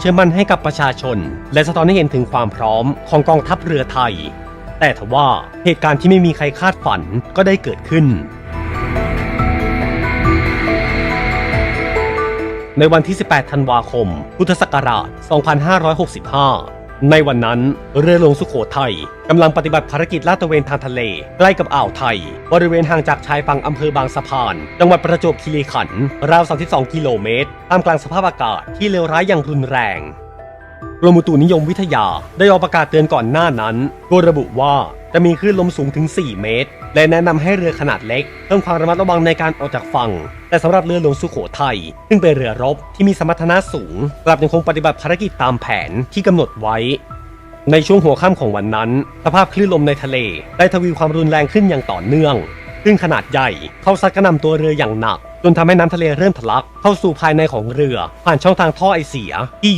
เชื่อมั่นให้กับประชาชน และสะท้อนให้เห็นถึงความพร้อมของกองทัพเรือไทย แต่ทว่าเหตุการณ์ที่ไม่มีใครคาดฝันก็ได้เกิดขึ้น ในวันที่ 18 ธันวาคม พุทธศักราช 2565 ในวันนั้นเรือหลวงสุโขทัยกำลังปฏิบัติภารกิจลาดตระเวนทางทะเล ใกล้กับอ่าวไทย บริเวณห่างจากชายฝั่งอำเภอบางสะพาน จังหวัดประจวบคีรีขันธ์ราว 32 กิโลเมตรท่ามกลางสภาพอากาศที่เลวร้ายอย่างรุนแรงกรมอุตุนิยมวิทยาได้ออกประกาศเตือนก่อนหน้านั้นโดยระบุว่า จะมีคลื่นลมสูงถึง 4 เมตร และแนะนำให้เรือขนาดเล็กเพิ่มความระมัดระวังในการออกจากฝั่ง แต่สำหรับเรือหลวงสุโขทัยซึ่งเป็นเรือรบที่มีสมรรถนะสูงกลับยังคงปฏิบัติภารกิจตามแผนที่กำหนดไว้ ในช่วงหัวค่ำของวันนั้น สภาพคลื่นลมในทะเล ได้ทวีความรุนแรงขึ้นอย่างต่อเนื่องซึ่งขนาดใหญ่เข้าซัดกระหน่ำตัวเรืออย่างหนัก จนทำให้น้ำทะเลเริ่มทะลักเข้าสู่ภายในของเรือ ผ่านช่องทางท่อไอเสียที่อยู่